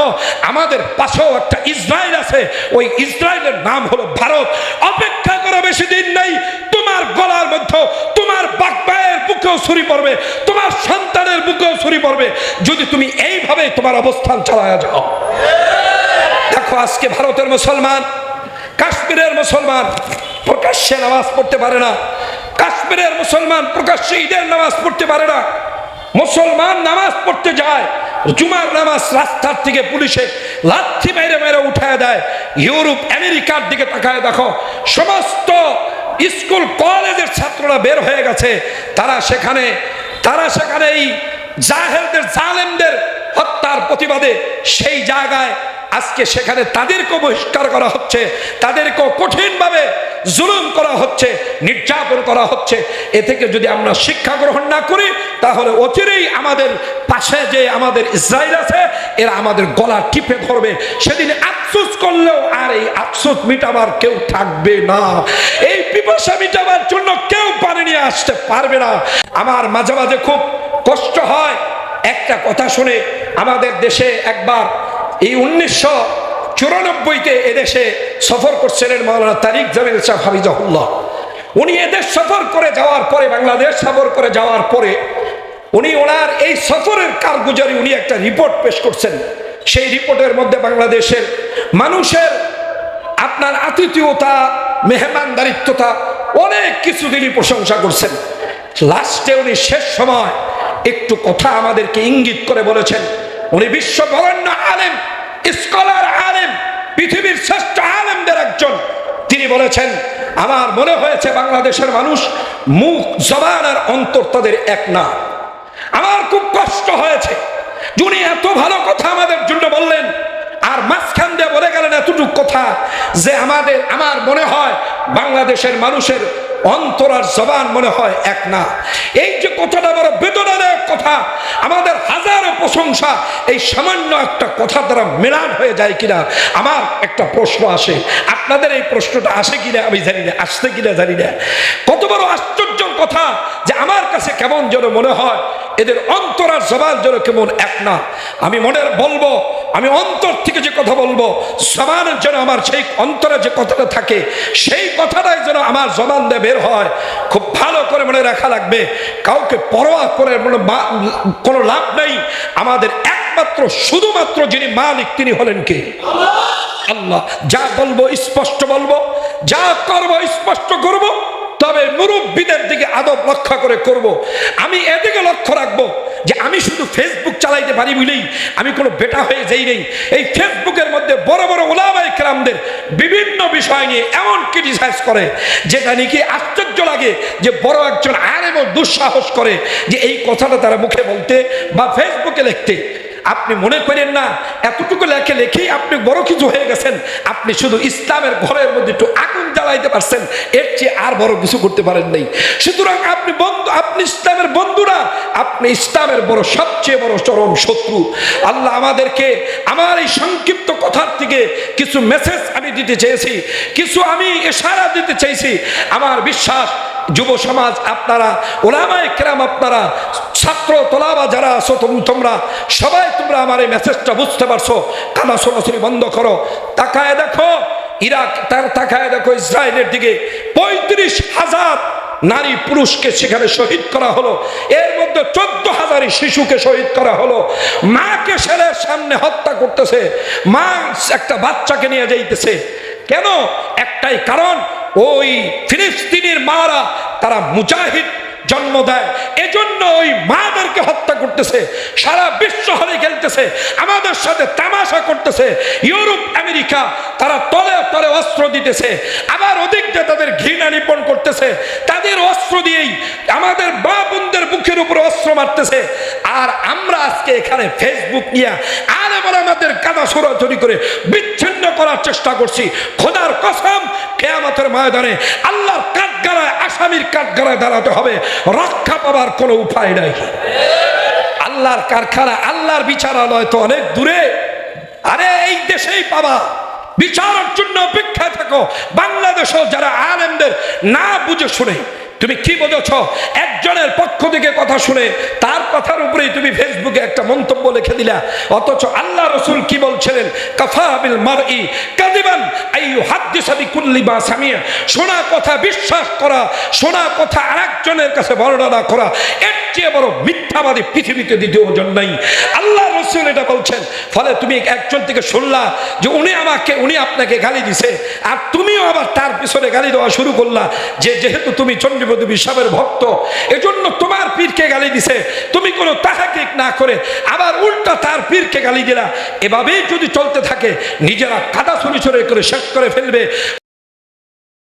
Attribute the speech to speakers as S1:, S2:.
S1: রাখো আমাদের পাশেও একটা ইসরায়েল আছে। ওই ইসরায়েলের নাম হলো ভারত। অপেক্ষা করো, বেশি দিন নেই। তোমার গলার মধ্যে, তোমার বাগবায়ের বুকেও ছুরি পড়বে, তোমার সন্তানের বুকেও ছুরি পড়বে। যদি তুমি এইভাবে তোমার অবস্থান চালায়া যাও। দেখো, আজকে ভারতের মুসলমান, কাশ্মীরের মুসলমান প্রকাশ্যে নামাজ পড়তে পারে না। কাশ্মীরের মুসলমান প্রকাশ্যে ঈদের নামাজ পড়তে পারে না। মুসলমান নামাজ পড়তে যায়। জুমার নামাজ রাস্তার থেকে পুলিশে লাথি মেরে মেরে উঠায় দেয়। ইউরোপ, আমেরিকার দিকে তাকায় দেখো, সমস্ত স্কুল, কলেজের ছাত্ররা বের হয়ে গেছে। তারা সেখানে তারা সেখানে এই জাহেলদের, জালেমদের হত্যার প্রতিবাদে সেই জায়গায় আজকে সেখানে তাদেরকেও বহিষ্কার করা হচ্ছে, তাদেরকেও কঠিনভাবে জুলুম করা হচ্ছে, নির্যাতন করা হচ্ছে। এ থেকে যদি আমরা শিক্ষা গ্রহণ না করি, তাহলে অচিরেই আমাদের পাশে যে আমাদের ইসরায়েল আছে, এরা আমাদের গলা টিপে ধরবে। সেদিন আফসোস করলেও আর এই আফসোস মিটাবার কেউ থাকবে না। এই পিপাসা মিটাবার জন্য কেউ পানি নিয়ে আসতে পারবে না। আমার মাঝে মাঝে খুব কষ্ট হয়। একটা কথা শুনে আমাদের দেশে একবার এই উনিশশো চুরানব্বইতে এদেশে সফর করছিলেন মাওলানা তারিক জামিল শাহ হাফিজাহুল্লাহ। উনি এদেশ সফর করে যাওয়ার পরে, বাংলাদেশ সফর করে যাওয়ার পরে, উনি ওনার এই সফরের কারগুজারি উনি একটা রিপোর্ট পেশ করছেন। সেই রিপোর্টের মধ্যে বাংলাদেশের মানুষের আপনার আতিথিয়তা, মেহমানদারিত্বতা অনেক কিছু তিনি প্রশংসা করছেন। লাস্টে উনি শেষ সময় একটু কথা আমাদেরকে ইঙ্গিত করে বলেছেন উনি বিশ্ব বরণ্য আলেম, স্কলার আলেম, পৃথিবীর শ্রেষ্ঠ আলেমদের একজন। তিনি বলেছেন, আমার মনে হয়েছে বাংলাদেশের মানুষ মুখ, জবান আর অন্তর তাদের এক না। আমার খুব কষ্ট হয়েছে। যিনি এত ভালো কথা আমাদের জন্য বললেন মাঝখান দিয়ে বলে গেলেন, এতটুকু কথা যে আমাদের, আমার মনে হয় বাংলাদেশের মানুষের অন্তর আর জবান মনে হয় এক না। এই যে কথাটা বড় বেদনাদায়ক কথা, আমাদের হাজারো প্রশংসা এই সামান্য একটা কথা দ্বারা মেলান হয়ে যায় কিনা, আমার একটা প্রশ্ন আসে। আপনাদের এই প্রশ্নটা আসে কিনা আমি জানি না আসতে কিনা জানি না। কত বড় আশ্চর্যর কথা যে আমার কাছে কেমন যেন মনে হয় এদের অন্তর আর জবান যেন কেমন এক না। আমি মনের বলব, আমি অন্তর থেকে যে কথা বলব, জবানের যেন আমার সেই অন্তরে যে কথাটা থাকে, সেই কথাটাই যেন আমার জবান দিয়ে বের হয়। খুব ভালো করে মনে রাখা লাগবে, কাউকে পরোয়া করে কোনো লাভ নেই। আমাদের একমাত্র, শুধুমাত্র যিনি মালিক, তিনি হলেন কে? আল্লাহ। যা বলব, স্পষ্ট বলব, যা করব, স্পষ্ট করব তবে মুরব্বীদের দিকে আদব লক্ষ্য করে করব। আমি এদিকে লক্ষ্য রাখব যে আমি শুধু ফেসবুক চালাইতে পারি বলেই আমি কোনো বেটা হয়ে যাই নেই এই ফেসবুকের মধ্যে বড় বড় ওলামাই কেরামদের বিভিন্ন বিষয় নিয়ে এমন ক্রিটিসাইজ করে, যেটা নাকি আশ্চর্য লাগে যে বড় একজন আর এবং দুঃসাহস করে যে এই কথাটা তারা মুখে বলতে বা ফেসবুকে লিখতে আপনি মনে করেন না, এতটুকু লেখে লেখেই আপনি বড় কিছু হয়ে গেছেন। আপনি শুধু ইসলামের ঘরের মধ্যে একটু আগুন জ্বালাইতে পারছেন, এর চেয়ে আর বড় কিছু করতে পারেন নাই। সুতরাং আপনি বন্ধু, আপনি ইসলামের বন্ধুরা, আপনি ইসলামের বড়, সবচেয়ে বড় চরম শত্রু। আল্লাহ আমাদেরকে আমার এই সংক্ষিপ্ত কথার থেকে কিছু মেসেজ আমি দিতে চেয়েছি, কিছু আমি ইশারা দিতে চাইছি আমার বিশ্বাস, যুব সমাজ আপনারা, ওলামায় কেরাম আপনারা ছাত্র তোলাবা যারা আছো তোম- তোমরা, সবাই তোমরা আমার এই মেসেজটা বুঝতে পারছ। কানা সরাসরি বন্ধ করো। তাকায় দেখো, ইরাক, তার তাকায় দেখো ইসরায়েলের দিকে পঁয়ত্রিশ হাজার নারী পুরুষকে সেখানে শহীদ করা হলো। এর মধ্যে চোদ্দ হাজারই শিশুকে শহীদ করা হলো। মাকে ছেলের সামনে হত্যা করতেছে। মা একটা বাচ্চাকে নিয়ে যাইতেছে। কেন? একটাই কারণ, ওই ফিলিস্তিনির মারা, তারা মুজাহিদ জন্ম দেয়। এজন্য ওই মাদেরকে হত্যা করতেছে। সারা বিশ্ব হলে খেলতেছে। আমাদের সাথে তামাশা করতেছে। ইউরোপ, আমেরিকা, তারা তলে তলে অস্ত্র দিতেছে। আবার ওদিকটা তাদের ঘৃণা নিপন করতেছে। তাদের অস্ত্র দিয়েই আমাদের বুকের উপর অস্ত্র মারতেছে। আর আমরা আজকে এখানে ফেসবুক নিয়ে আমাদের কাদা করে বিচ্ছিন্ন করার চেষ্টা করছি। খোদার কসম, কেয়ামতের ময়দানে আল্লাহর আসামির দাঁড়াতে হবে। রক্ষা পাবার কোনো উপায় নাই। আল্লাহর কারখানা, আল্লাহর বিচারালয় তো অনেক দূরে। আরে এই দেশেই পাবা। বিচারের জন্য অপেক্ষায় থাকো। বাংলাদেশেও যারা আলেমদের না বুঝে শুনে তুমি কি বোঝছ একজনের পক্ষ থেকে কথা শুনে তার কথার উপরেই তুমি ফেসবুকে একটা মন্তব্য লিখে দিলা। অথচ আল্লাহ রসুল কি বলছিলেন? কাফাবিল কাদিবান কুল্লি বা সামিয়া। শোনা কথা বিশ্বাস করা, শোনা কথা আরেকজনের কাছে বর্ণনা করা, এর চেয়ে বড় মিথ্যাবাদী পৃথিবীতে দ্বিতীয় জন নাই। আল্লাহ রসুল এটা বলছেন, ফলে তুমি একজন থেকে শুনলা যে উনি আমাকে, উনি আপনাকে গালি দিছে, আর তুমিও আবার তার পিছনে গালি দেওয়া শুরু করলা যে যেহেতু তুমি চণ্ডীপতি বিশ্বাবের ভক্ত, এজন্য তোমার পীরকে গালি দিছে, তুমি কোনো তাহাকে না করে আবার উল্টা তার পীরকে গালি দিলা। এভাবেই যদি চলতে থাকে, নিজেরা কাদা ছড়ি ছড়ে করে শেষ করে ফেলবে।